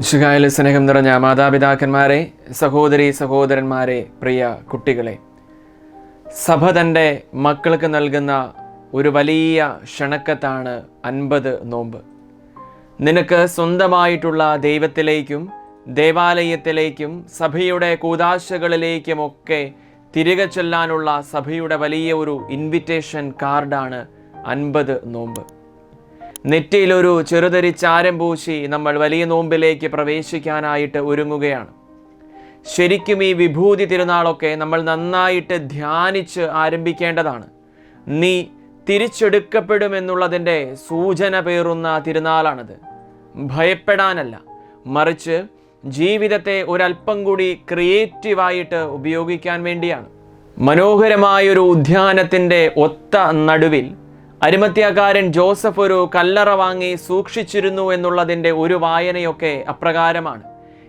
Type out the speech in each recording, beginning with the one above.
വിശുകായ സ്നേഹം നിറഞ്ഞ മാതാപിതാക്കന്മാരെ സഹോദരി സഹോദരന്മാരെ പ്രിയ കുട്ടികളെ സഭ തന്റെ മക്കൾക്ക് നൽകുന്ന ഒരു വലിയ ക്ഷണക്കത്താണ് അൻപത് നോമ്പ്. നിനക്ക് സ്വന്തമായിട്ടുള്ള ദൈവത്തിലേക്കും ദേവാലയത്തിലേക്കും സഭയുടെ കൂതാശകളിലേക്കുമൊക്കെ തിരികെ ചെല്ലാനുള്ള സഭയുടെ വലിയ ഒരു ഇൻവിറ്റേഷൻ കാർഡാണ് അൻപത് നോമ്പ്. നെറ്റിയിലൊരു ചെറുതരി ചാരം പൂശി നമ്മൾ വലിയ നോമ്പിലേക്ക് പ്രവേശിക്കാനായിട്ട് ഒരുങ്ങുകയാണ്. ശരിക്കും ഈ വിഭൂതി തിരുനാളൊക്കെ നമ്മൾ നന്നായിട്ട് ധ്യാനിച്ച് ആരംഭിക്കേണ്ടതാണ്. നീ തിരിച്ചെടുക്കപ്പെടുമെന്നുള്ളതിന്റെ സൂചന പേറുന്ന തിരുനാളാണിത്. ഭയപ്പെടാനല്ല മറിച്ച് ജീവിതത്തെ ഒരല്പം കൂടി ക്രിയേറ്റീവായിട്ട് ഉപയോഗിക്കാൻ വേണ്ടിയാണ്. മനോഹരമായൊരു ഉദ്യാനത്തിന്റെ ഒത്ത നടുവിൽ അരിമത്യാകാരൻ ജോസഫ് ഒരു കല്ലറ വാങ്ങി സൂക്ഷിച്ചിരുന്നു എന്നുള്ളതിന്റെ ഒരു വായനയൊക്കെ അപ്രകാരമാണ്.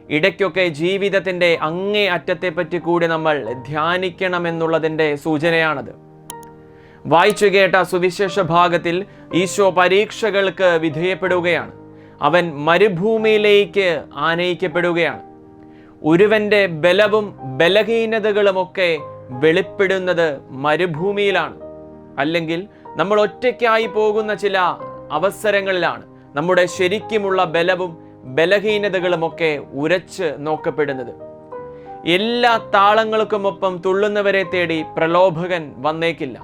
ഇടയ്ക്കൊക്കെ ജീവിതത്തിന്റെ അങ്ങേ അറ്റത്തെപ്പറ്റി കൂടി നമ്മൾ ധ്യാനിക്കണമെന്നുള്ളതിന്റെ സൂചനയാണത്. വായിച്ചു കേട്ട സുവിശേഷ ഭാഗത്തിൽ ഈശോ പരീക്ഷകൾക്ക് വിധേയപ്പെടുകയാണ്. അവൻ മരുഭൂമിയിലേക്ക് ആനയിക്കപ്പെടുകയാണ്. ഒരുവന്റെ ബലവും ബലഹീനതകളുമൊക്കെ വെളിപ്പെടുന്നത് മരുഭൂമിയിലാണ്. അല്ലെങ്കിൽ നമ്മൾ ഒറ്റയ്ക്കായി പോകുന്ന ചില അവസരങ്ങളിലാണ് നമ്മുടെ ശരിക്കുമുള്ള ബലവും ബലഹീനതകളുമൊക്കെ ഉരച്ച് നോക്കപ്പെടുന്നത്. എല്ലാ താളങ്ങൾക്കുമൊപ്പം തുള്ളുന്നവരെ തേടി പ്രലോഭകൻ വന്നേക്കില്ല.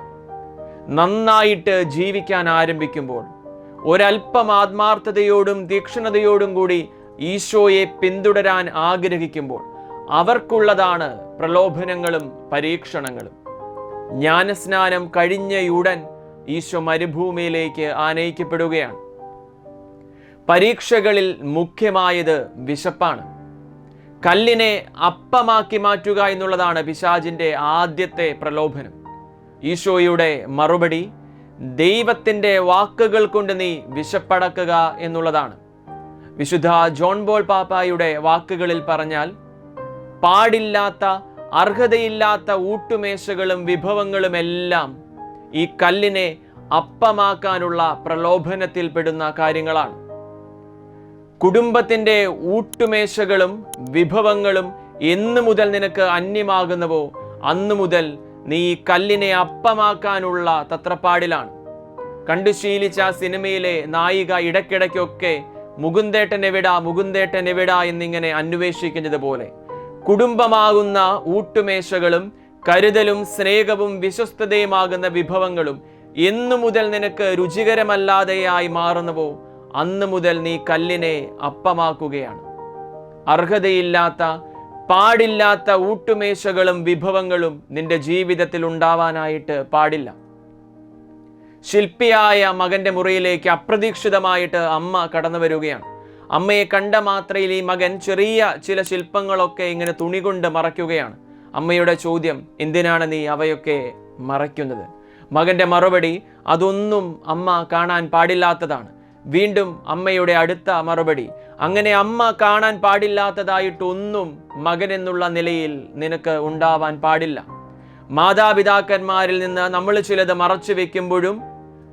നന്നായിട്ട് ജീവിക്കാൻ ആരംഭിക്കുമ്പോൾ ഒരൽപ്പം ആത്മാർത്ഥതയോടും തീക്ഷ്ണതയോടും കൂടി ഈശോയെ പിന്തുടരാൻ ആഗ്രഹിക്കുമ്പോൾ അവർക്കുള്ളതാണ് പ്രലോഭനങ്ങളും പരീക്ഷണങ്ങളും. ജ്ഞാനസ്നാനം കഴിഞ്ഞയുടൻ ഈശോ മരുഭൂമിയിലേക്ക് ആനയിക്കപ്പെടുകയാണ്. പരീക്ഷകളിൽ മുഖ്യമായത് വിശപ്പാണ്. കല്ലിനെ അപ്പമാക്കി മാറ്റുക എന്നുള്ളതാണ് പിശാജിന്റെ ആദ്യത്തെ പ്രലോഭനം. ഈശോയുടെ മറുപടി ദൈവത്തിന്റെ വാക്കുകൾ കൊണ്ട് നീ വിശപ്പടക്കുക എന്നുള്ളതാണ്. വിശുദ്ധ ജോൺ ബോൾ പാപ്പായുടെ വാക്കുകളിൽ പറഞ്ഞാൽ പാടില്ലാത്ത അർഹതയില്ലാത്ത ഊട്ടുമേശകളും വിഭവങ്ങളും എല്ലാം ഈ കല്ലിനെ അപ്പമാക്കാനുള്ള പ്രലോഭനത്തിൽപ്പെടുന്ന കാര്യങ്ങളാണ്. കുടുംബത്തിന്റെ ഊട്ടുമേശകളും വിഭവങ്ങളും എന്നു മുതൽ നിനക്ക് അന്യമാകുന്നവോ അന്നു മുതൽ നീ ഈ കല്ലിനെ അപ്പമാക്കാനുള്ള തത്രപ്പാടിലാണ്. കണ്ടു ശീലിച്ച ആ സിനിമയിലെ നായിക ഇടയ്ക്കിടയ്ക്കൊക്കെ മുകുന്ദേട്ടൻ എവിടാ മുകുന്ദേട്ടൻ എവിടാ എന്നിങ്ങനെ അന്വേഷിക്കുന്നത് പോലെ കുടുംബമാകുന്ന ഊട്ടുമേശകളും കരുതലും സ്നേഹവും വിശ്വസ്തതയുമാകുന്ന വിഭവങ്ങളും എന്നു മുതൽ നിനക്ക് രുചികരമല്ലാതെയായി മാറുന്നുവോ? അന്ന് മുതൽ നീ കല്ലിനെ അപ്പമാക്കുകയാണ്. അർഹതയില്ലാത്ത പാടില്ലാത്ത ഊട്ടുമേശകളും വിഭവങ്ങളും നിന്റെ ജീവിതത്തിൽ ഉണ്ടാവാനായിട്ട് പാടില്ല. ശില്പിയായ മകന്റെ മുറിയിലേക്ക് അപ്രതീക്ഷിതമായിട്ട് അമ്മ കടന്നു വരികയാണ് അമ്മയെ കണ്ട മാത്രയിൽ ഈ മകൻ ചെറിയ ചില ശില്പങ്ങളൊക്കെ ഇങ്ങനെ തുണി കൊണ്ട് മറയ്ക്കുകയാണ്. അമ്മയുടെ ചോദ്യം എന്തിനാണ് നീ അവയൊക്കെ മറയ്ക്കുന്നത്? മകന്റെ മറുപടി അതൊന്നും അമ്മ കാണാൻ പാടില്ലാത്തതാണ്. വീണ്ടും അമ്മയുടെ അടുത്ത മറുപടി അങ്ങനെ അമ്മ കാണാൻ പാടില്ലാത്തതായിട്ടൊന്നും മകൻ എന്നുള്ള നിലയിൽ നിനക്ക് ഉണ്ടാവാൻ പാടില്ല. മാതാപിതാക്കന്മാരിൽ നിന്ന് നമ്മൾ ചിലത് മറച്ചു വെക്കുമ്പോഴും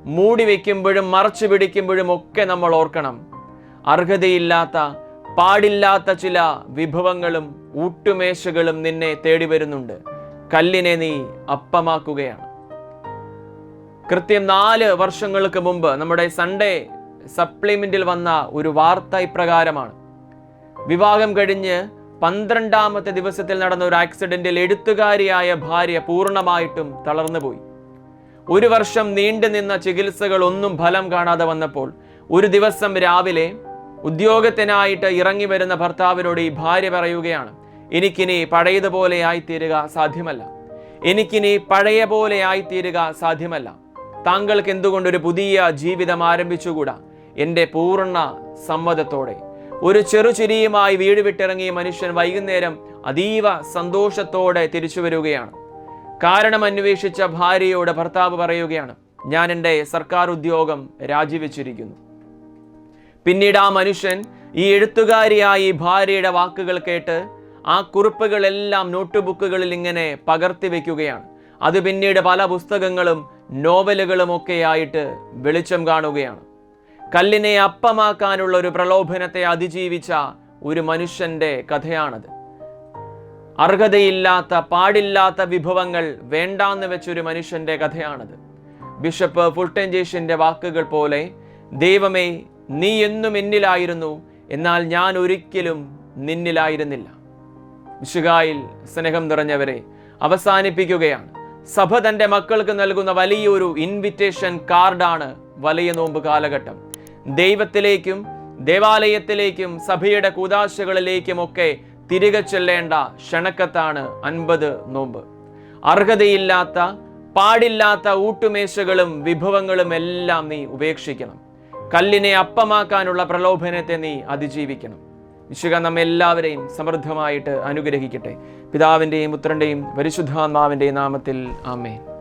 മൂടി വെക്കുമ്പോഴും മറച്ചു പിടിക്കുമ്പോഴും ഒക്കെ നമ്മൾ ഓർക്കണം. അർഹതയില്ലാത്ത പാടില്ലാത്ത ചില വിഭവങ്ങളും ഊട്ടുമേശകളും നിന്നെ തേടി വരുന്നുണ്ട്. കല്ലിനെ നീ അപ്പമാക്കുകയാണ്. കൃത്യം നാല് വർഷങ്ങൾക്ക് മുമ്പ് നമ്മുടെ സൺഡേ സപ്ലിമെന്റിൽ വന്ന ഒരു വാർത്ത ഇപ്രകാരമാണ്. വിവാഹം കഴിഞ്ഞ് പന്ത്രണ്ടാമത്തെ ദിവസത്തിൽ നടന്ന ഒരു ആക്സിഡന്റിൽ എഴുത്തുകാരിയായ ഭാര്യ പൂർണമായിട്ടും തളർന്നുപോയി ഒരു വർഷം നീണ്ടു നിന്ന ചികിത്സകൾ ഒന്നും ഫലം കാണാതെ വന്നപ്പോൾ ഒരു ദിവസം രാവിലെ ഉദ്യോഗത്തിനായിട്ട് ഇറങ്ങി വരുന്ന ഭർത്താവിനോട് ഈ ഭാര്യ പറയുകയാണ് എനിക്കിനി പഴയതുപോലെ ആയിത്തീരുക സാധ്യമല്ല. എനിക്കിനി പഴയ പോലെ ആയിത്തീരുക സാധ്യമല്ല. താങ്കൾക്ക് എന്തുകൊണ്ട് ഒരു പുതിയ ജീവിതം ആരംഭിച്ചുകൂടാ? എന്റെ പൂർണ സമ്മതത്തോടെ. ഒരു ചെറുചിരിയുമായി വീട് വിട്ടിറങ്ങിയ മനുഷ്യൻ വൈകുന്നേരം അതീവ സന്തോഷത്തോടെ തിരിച്ചു വരികയാണ്. കാരണം അന്വേഷിച്ച ഭാര്യയോട് ഭർത്താവ് പറയുകയാണ് ഞാൻ എന്റെ സർക്കാർ ഉദ്യോഗം രാജിവെച്ചിരിക്കുന്നു. പിന്നീട് ആ മനുഷ്യൻ ഈ എഴുത്തുകാരിയായി ഭാര്യയുടെ വാക്കുകൾ കേട്ട് ആ കുറിപ്പുകളെല്ലാം നോട്ട് ബുക്കുകളിൽ ഇങ്ങനെ പകർത്തി വയ്ക്കുകയാണ് അത് പിന്നീട് പല പുസ്തകങ്ങളും നോവലുകളും ഒക്കെ ആയിട്ട് വെളിച്ചം കാണുകയാണ്. കല്ലിനെ അപ്പമാക്കാനുള്ള ഒരു പ്രലോഭനത്തെ അതിജീവിച്ച ഒരു മനുഷ്യന്റെ കഥയാണത്. അർഹതയില്ലാത്ത പാടില്ലാത്ത വിഭവങ്ങൾ വേണ്ടാന്ന് വെച്ചൊരു മനുഷ്യന്റെ കഥയാണത്. ബിഷപ്പ് ഫുൾട്ടൻജേഷിന്റെ വാക്കുകൾ പോലെ ദൈവമേ നീ എന്നും എന്നിലായിരുന്നു. എന്നാൽ ഞാൻ ഒരിക്കലും നിന്നിലായിരുന്നില്ല. വിശുകായിൽ സ്നേഹം നിറഞ്ഞവരെ അവസാനിപ്പിക്കുകയാണ്. സഭ തന്റെ മക്കൾക്ക് നൽകുന്ന വലിയൊരു ഇൻവിറ്റേഷൻ കാർഡാണ് വലിയ നോമ്പ് കാലഘട്ടം. ദൈവത്തിലേക്കും ദേവാലയത്തിലേക്കും സഭയുടെ കൂതാശകളിലേക്കുമൊക്കെ തിരികെ ചെല്ലേണ്ട ക്ഷണക്കത്താണ് അൻപത് നോമ്പ്. അർഹതയില്ലാത്ത പാടില്ലാത്ത ഊട്ടുമേശകളും വിഭവങ്ങളും എല്ലാം നീ ഉപേക്ഷിക്കണം. കല്ലിനെ അപ്പമാക്കാനുള്ള പ്രലോഭനത്തെ നീ അതിജീവിക്കണം. വിശുക നമ്മെല്ലാവരെയും സമൃദ്ധമായിട്ട് അനുഗ്രഹിക്കട്ടെ. പിതാവിന്റെയും പുത്രന്റെയും പരിശുദ്ധാത്മാവിന്റെയും നാമത്തിൽ ആമേൻ.